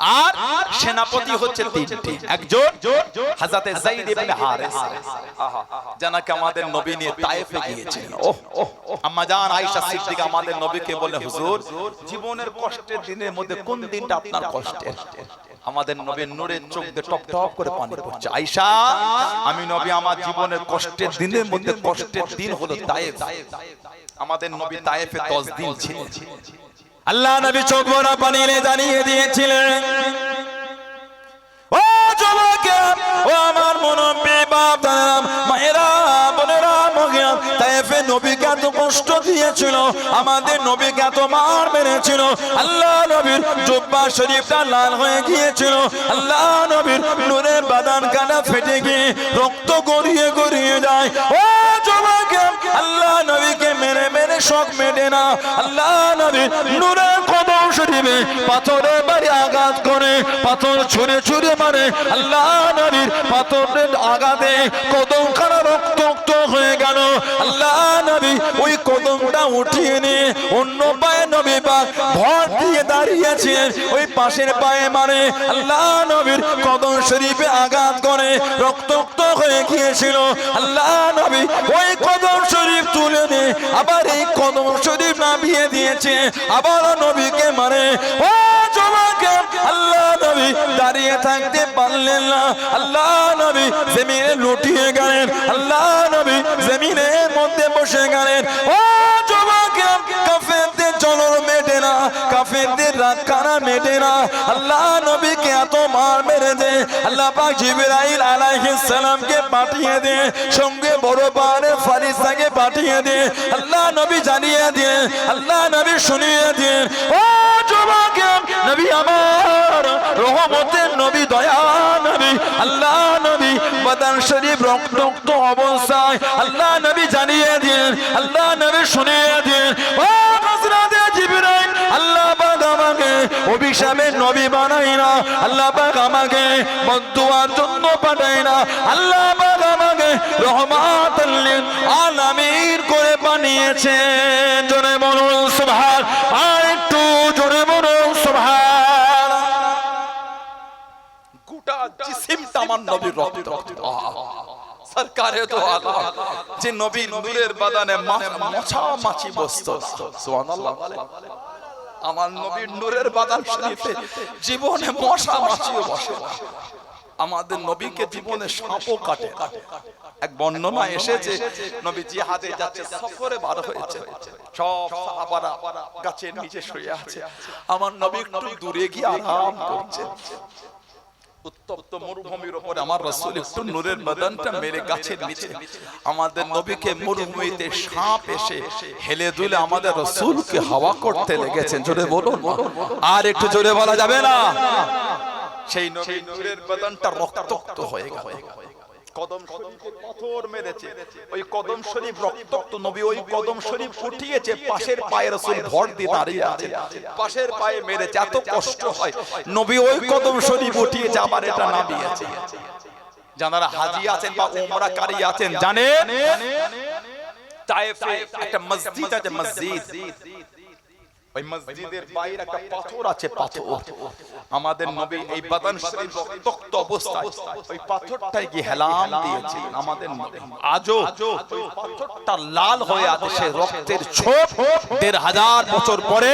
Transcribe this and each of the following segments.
আর সেনাপতি হচ্ছে তিনটি। একজন হাজাতে যায়েদ ইবনে হারিস। আহা। জানাকে আমাদের নবী নিয়ে তায়েফে গিয়েছিলেন ওহ ওহ আম্মা জান আয়েশা সিদ্দিকা আমাদের নবীকে বলে হুজুর জীবনের কষ্টের দিনের মধ্যে কোন দিনটা আপনার কষ্টের? আমাদের নবীর নূরের চোখ দিয়ে টপ টপ করে পানি পড়ছে। আয়েশা আমি নবী আমার জীবনের কষ্টের দিনের মধ্যে কষ্টের দিন হলো তায়েফ আমাদের নবী তায়েফে 10 দিন ছিলেন আল্লাহ নবী চোখ ভরা পানি এনে জানিয়ে দিয়েছিলেন, ও যুবকে, ও আমার মুরব্বী বাপ দাদা মায়েরা মেরেছিল, আল্লাহ নবীর লাল হয়ে গিয়েছিল, আল্লাহ ফেটে গিয়ে রক্ত গড়িয়ে গড়িয়ে যায়, ও মেরে শখ মেটে না। আল্লাহ নবী নূরের কদম শরীফে পাথরে বাড়ি আঘাত করে, পাথর ছুঁড়ে ছুঁড়ে মারে। আল্লাহ নবীর পাথরের আঘাতে কদম খানা রক্ত হয়ে গেল। আল্লাহ নবী ওই কদমটা উঠিয়ে নিয়ে অন্য পায়ে নবী পাক ভর দিয়ে দাঁড়িয়েছেন। ওই পাশের পায়ে আল্লাহ নবীর কদম শরীফে আঘাত করে রক্তাক্ত হয়ে গিয়েছিল। আল্লাহ নবী ওই কদম শরীফ তুলে নিয়ে আবার এই কদম শরীফ নামিয়ে দিয়েছে। আবার নবীকে ও আল্লাহ নবী দাঁড়িয়ে থাকতে পারলেন না। আল্লাহ নবী জমিনে লুটিয়ে গেলেন। আল্লাহ নবী জমিনের মধ্যে বসে গেলেন। ও জমাকে কাফেরদের রাত মেটে না। আল্লাহ নবীকে এত মার মেরে দে। আল্লাহ পাক জিবরাইল পাঠিয়ে দে। সঙ্গে বড় ফারিস্তাকে পাঠিয়ে দে। আল্লাহ নবী জানিয়ে দে। আল্লাহ নবী শুনিয়ে দে। ও নবী আমার রহমতের নবী দয়া নবী, আল্লাহ নবী শরীফ রক্ত অবস্থায় আল্লাহ নবী জানিয়ে আল্লাহ নবী শুনিয়ে ও আমাকে অভিশাপের নবী বানাই না। আল্লাহ পাক আমাকে বদুয়ার জন্য পাঠাই না। আল্লাহ পাক আমাকে রহমাতাল লিল আলামিন করে বানিয়েছেন। জোরে বলুন, সুবহান আর একটু জোরে বলুন, সুবহান। জিসিমটা আমার নবীর রক্ত। সরকারে তো যে নবীর নূরের বাদানে মাছা মাছি বসতো। সুবহানাল্লাহ। আমার নবীর নূরের বাদাল শরীফে জীবনে মশা মাছিও বসে। আমাদের নবীকে জীবনে সাপও কাটে। এক বর্ণনা এসেছে নবী জিহাদে যাচ্ছে সফরে বার হয়েছে। সব সাহাবারা গাছের নিচে শুয়ে আছে। আমার নবী একটু দূরে গিয়ে আরাম করছে। উত্তপ্ত মরুভূমির উপরে আমার রসুল একটু নূরের মদনটা মেরে গাছের নিচে আমাদের নবীকে মরুভূমিতে সাপ এসে হেলে দুলে আমাদের রসুলকে হাওয়া করতে লেগেছেন। জোরে বলুন আর একটু জোরে বলা যাবে না? সেই নবী নূরের বদনটা রক্তাক্ত হয়ে গেল। কদম শরীফে পাথর মেরেছে। ওই কদম শরীফ রক্তাক্ত নবী ওই কদম শরীফ উঠিয়েছে পাশের পায়ে রাসূল ভর দিয়ে দাঁড়িয়ে আছে। পাশের পায়ে মেরেছে এত কষ্ট হয়। নবী ওই কদম শরীফ উঠিয়েছে আবার এটা নামিয়েছে। যারা হাজি আছেন বা উমরাকারী আছেন জানেন? তায়েফে একটা মসজিদ আছে মসজিদ। ওই মসজিদের বাইরে একটা পাথর আছে পাথর। আমাদের নবী এই বাদান শরীফ রক্তাক্ত অবস্থায় ওই পাথরটাই কি হেলাম দিয়েছিলেন আমাদের নবী। আজও ওই পাথরটা লাল হয়ে আছে সে রক্তের ছোপ দেড় হাজার বছর পরে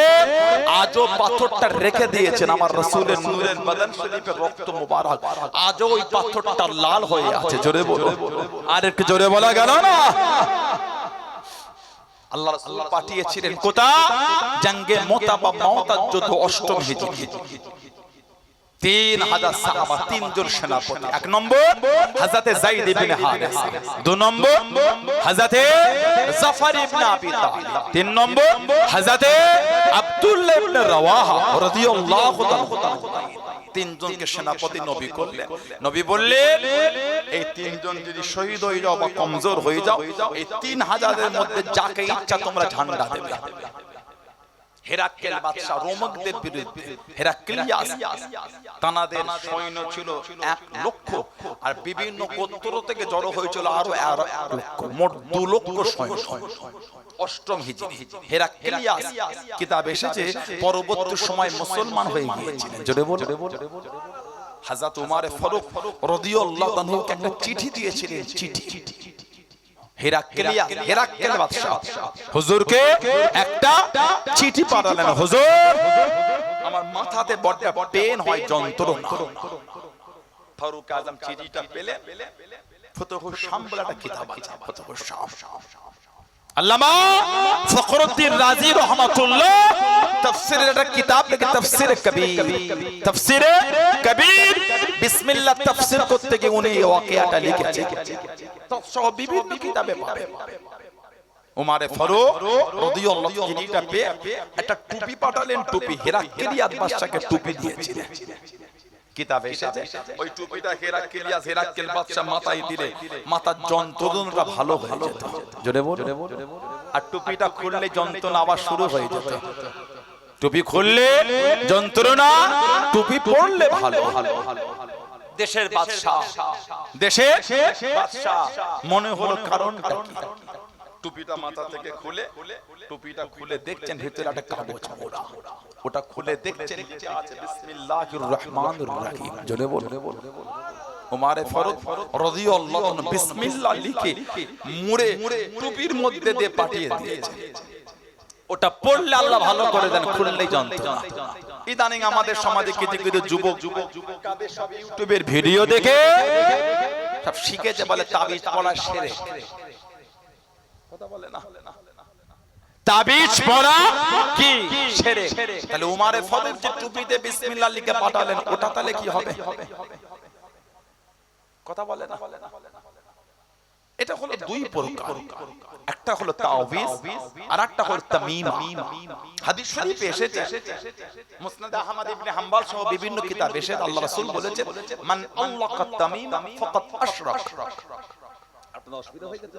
আজও পাথরটা রেখে দিয়েছেন আমার রসুলের নূরের বাদান শরীফের রক্ত মোবারক। আজও ওই পাথরটা লাল হয়ে আছে জোরে বলো। আর একটু জোরে বলা গেল না? আল্লাহ রাসূল পাঠিয়েছিলেন। কোথা? জঙ্গে মোতাবা মাওতার যুদ্ধ অষ্টম হিজরি তিন হাজার সাহাবা তিনজন সেনাপতি। এক নম্বর হাজাতে জাইদ ইবনে হারিস। দু নম্বর হাজাতে জাফর ইবনে আবি তালিব। তিন নম্বর হাজাতে আব্দুল্লাহ ইবনে রাওয়াহা। রাদিয়াল্লাহু তাআলা। তিনজনকে সেনাপতি নবী করলেন। নবী বললেন এই তিনজন যদি শহীদ হয়ে যাও বা কমজোর হয়ে যাও এই তিন হাজারের মধ্যে যাকে ইচ্ছা তোমরা ঝান্ডা দেবে। হেরাক্কেল বাদশা রোমকদের বিরুদ্ধে হেরাক্লিয়াস তানাদের সৈন্য ছিল এক লক্ষ। আর বিভিন্ন গোত্র থেকে জড়ো হয়েছিল আরও লক্ষ। মোট দু লক্ষ সৈন্য। অষ্টম হিজরি হেরাক্লিয়াস কিতাব এসেছে পরবর্তী সময় মুসলমান হয়ে গিয়েছিলেন। জোরে বল। হাজরত উমারে ফারুক রাদিয়াল্লাহু তাআলাকে একটা চিঠি দিয়েছিলেন। চিঠি। হেরাক্লিয়াস হেরাক্কেল বাদশা হুজুরকে একটা চিঠি পাঠালেন হুজুর আমার মাথাতে বড্ড পেন হয় যন্ত্রণা। ফারুক আজম চিঠিটা পেলে ফতহুর শাম কিতাব আছে ফতহুর শাম আল্লামা ফখরুদ্দিন রাজি রহমাতুল্লাহ তাফসীরের একটা কিতাব লিখে তাফসীর কবির তাফসীর কবির। বিসমিল্লাহ তাফসীর করতে গিয়ে উনি এই ওয়াকিয়াটা লিখেছেন। সহ বিভিন্ন কিতাবে পাবে উমারে ফারুক রাদিয়াল্লাহু চিঠিটা পেয়ে একটা টুপি পাঠালেন, টুপি হেরাক্লিয়াস বাদশাকে টুপি দিয়েছিলেন। কিতাবে এসেছে, ওই টুপিটা হেরাক্লিয়াস হেরাক্কেল বাদশা মাথায় দিলে মাথার যন্ত্রণাটা ভালো হয়ে যেত। জোরে বল আর টুপিটা খুললে যন্ত্রণা আবার শুরু হয়ে যেত। টুপি খুললে যন্ত্রণা, টুপি পরলে ভালো। ভালো দেশের বাদশা দেশে বাদশাহ। মনে হলো কারণটা কি? টুপিটা মাথা থেকে খুলে, টুপিটা খুলে দেখছেন ভিতরে একটা কাগজ মোড়া। ওটা খুলে দেখছেন নিচে আছে বিসমিল্লাহির রহমানির রহিম। জোরে বল ওমারে ফারুক রাদিয়াল্লাহু আনহু বিসমিল্লাহ লিখে মুড়ে টুপির মধ্যে দিয়ে পাঠিয়ে দিয়েছে। ওটা পড়লে আল্লাহ ভালো করে দেন খুললেই যন্ত্রণা। ইদানিং আমাদের সমাজে কিছু কিছু যুবক যুবক যুবকাদের সব ইউটিউবের ভিডিও দেখে সব শিখেছে বলে তাবিজ পড়া সেরে। কথা বলে না? তাবিজ পড়া কি? সেরে। তাহলে উমারে ফদের যে টুপিতে বিসমিল্লাহ লিখে পাঠালেন ওটা তাহলে কি হবে? কথা বলে না। এটা হলো দুই প্রকার। একটা হলো তাওবিজ আর একটা হলো তামিম। হাদিস শরীফে এসেছে মুসনাদ আহমদ ইবনে হাম্বল সহ বিভিন্ন কিতাবে এসেছে আল্লাহ রাসূল বলেছে মান আল্লাকা তামিম ফাকাত আশরাক। আপনার অসুবিধা হয়ে গেছে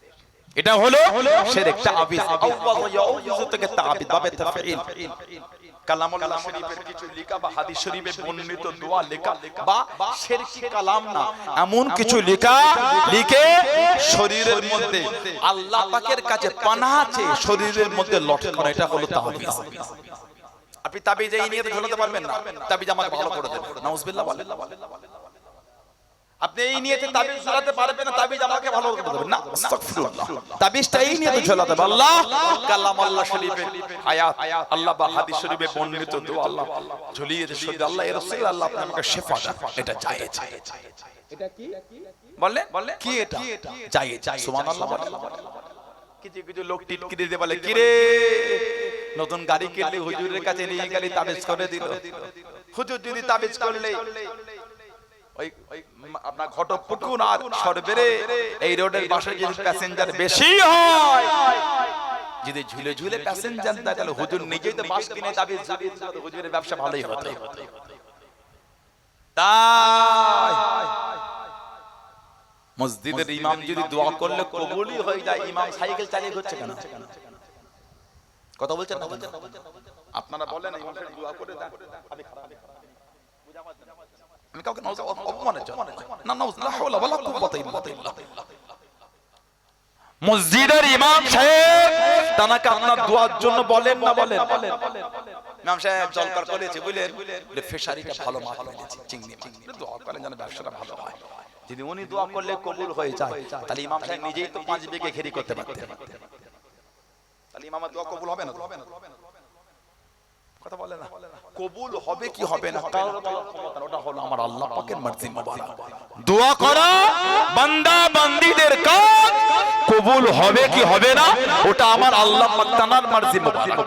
এটা হলো আউয়াল ইয়াউযু থেকে বাবে তাফঈল। কালামুল্লাহ শরীফের কিছু লেখা বা হাদিস শরীফে বর্ণিত দোয়া লেখা বা শিরকি কালাম না। এমন কিছু লেখা লিখে শরীরের মধ্যে। আল্লাহ পাকের কাছে পানাহ চেয়ে শরীরের মধ্যে লটকানো এটা হলো তাবিজ আপনি তাবিজ এই নিয়ে ঝোলাতে পারবেন না। তাবিজ আমাকে ভালো করে দেন। নাউজুবিল্লাহ বলেন। আপনি এই নিয়েতে তাবিজ ঝোলাতে পারবেন না তাবিজ আমাকে ভালো করে দেবেন না। আস্তাগফিরুল্লাহ তাবিজটা এই নিয়ে ঝোলাতে পারবেন। আল্লাহ কালাম আল্লাহ শরীফে আয়াত আল্লাহ বা হাদিস শরীফে বর্ণিত দোয়া আল্লাহ ঝুলিয়ে যে শুধু আল্লাহ এর রাসূল আল্লাহ আপনি আমাকে শেফা এটা জায়েজ। এটা কি? বললেন? কি এটা? জায়েজ। সুবহানাল্লাহ কিছু কিছু লোক টিটকিরি দিয়ে বলে কিরে নতুন গাড়ি কিনলে হুজুরের কাছে নিয়ে গেলে তাবিজ করে দিল। হুজুর যদি তাবিজ করলে ওই আপনার ঘটপুকুন আর সরবেরে এই রোডের পাশে যদি প্যাসেঞ্জার বেশি হয় যদি ঝুলে ঝুলে প্যাসেঞ্জার দেয় তাহলে হুজুর নিজেই তো বাস কিনে হুজুরের ব্যবসা ভালোই হতো। তাই মসজিদের ইমাম যদি দোয়া করলে কবুলই হয়ে যায় ইমাম সাইকেল চালিয়ে ঘুরছে কেন? কথা বলছেন না আপনারা বলেন ইমাম দোয়া করে দেন আমি খারাপ। আমি কাউকে অপমানের জন্য। না লা হাওলা ওয়ালা ইল্লা বিল্লাহ। মসজিদের ইমাম সাহেব তানাকে আপনার দোয়ার জন্য বলেন না বলেন? ইমাম সাহেব জলকার করেছে, বুঝলেন? ফিশারিটা ভালো মাছ মেরেছে চিংড়ি মাছ। দোয়া করেন যেন ব্যবসাটা ভালো হয়। যদি উনি দোয়া করলে কবুল হয়ে যায়, তাহলে ইমাম সাহেব নিজেই তো পাঁচ বিঘে ঘেরি করতে পারতেন। তাহলে ইমামের দোয়া কবুল হবে না তো? কথা বলে না। কবুল হবে কি হবে না? কারোর ক্ষমতা ওটা হলো আমার আল্লাহ পাকের মার্জি মোবারক। দোয়া করা বান্দা বান্দিদের কাজ। কবুল হবে কি হবে না? ওটা আমার আল্লাহ পাক তানার মার্জি মোবারক।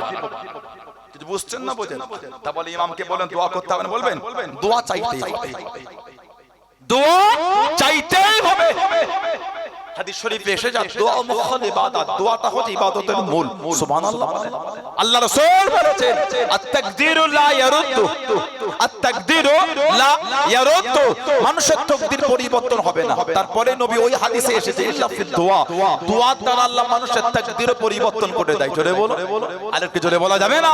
কিছু বুঝছেন না বোঝেন। তা বলে ইমামকে বলেন দোয়া করতে হবে বলবেন? দোয়া চাইতেই হবে। দোয়া চাইতেই হবে। হাদিস শরীফে এসে যা দোয়া মুখল ইবাদত দোয়াটা হচ্ছে ইবাদতের মূল। সুবহানাল্লাহ। আল্লাহ রাসূল বলেছেন আত-তাকদিরু লা ইয়ারুদ্দু। আত-তাকদিরু লা ইয়ারুদ্দু। মানুষের তকদির পরিবর্তন হবে না। তারপরে নবী ওই হাদিসে এসেছে ইল্লা ফিদ দোয়া। দোয়ার দ্বারা আল্লাহ মানুষের তাকদির পরিবর্তন করে দেয়। জোরে বলো আরেকটু জোরে বলা যাবে না?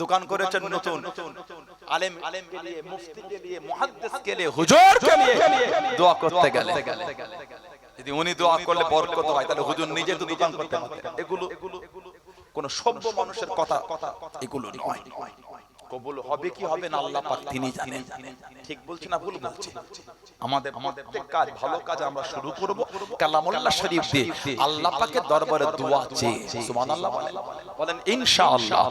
দোকান করেছেন নতুন। আলেম আলেম কে মুফতি কে নিয়ে মুহাদ্দিস কে নিয়ে হুজুর কে নিয়ে। দোয়া করতে গেলে। যদি উনি দোয়া করলে বরকত হয় তাহলে হুজুর নিজে তো দোকান করতে পারতেন এগুলো কোন সভ্য মানুষের কথা এগুলো নয়। কবুল হবে কি হবে না আল্লাহ পাক তিনি জানেন। ঠিক বলছি না ভুল বলছি? আমাদের আমাদের কাজ ভালো কাজ আমরা শুরু করব। কালামুল্লাহ শরীফ দিয়ে আল্লাহ পাকের দরবারে দোয়া চেয়ে সুবহানাল্লাহ বলেন ইনশাআল্লাহ।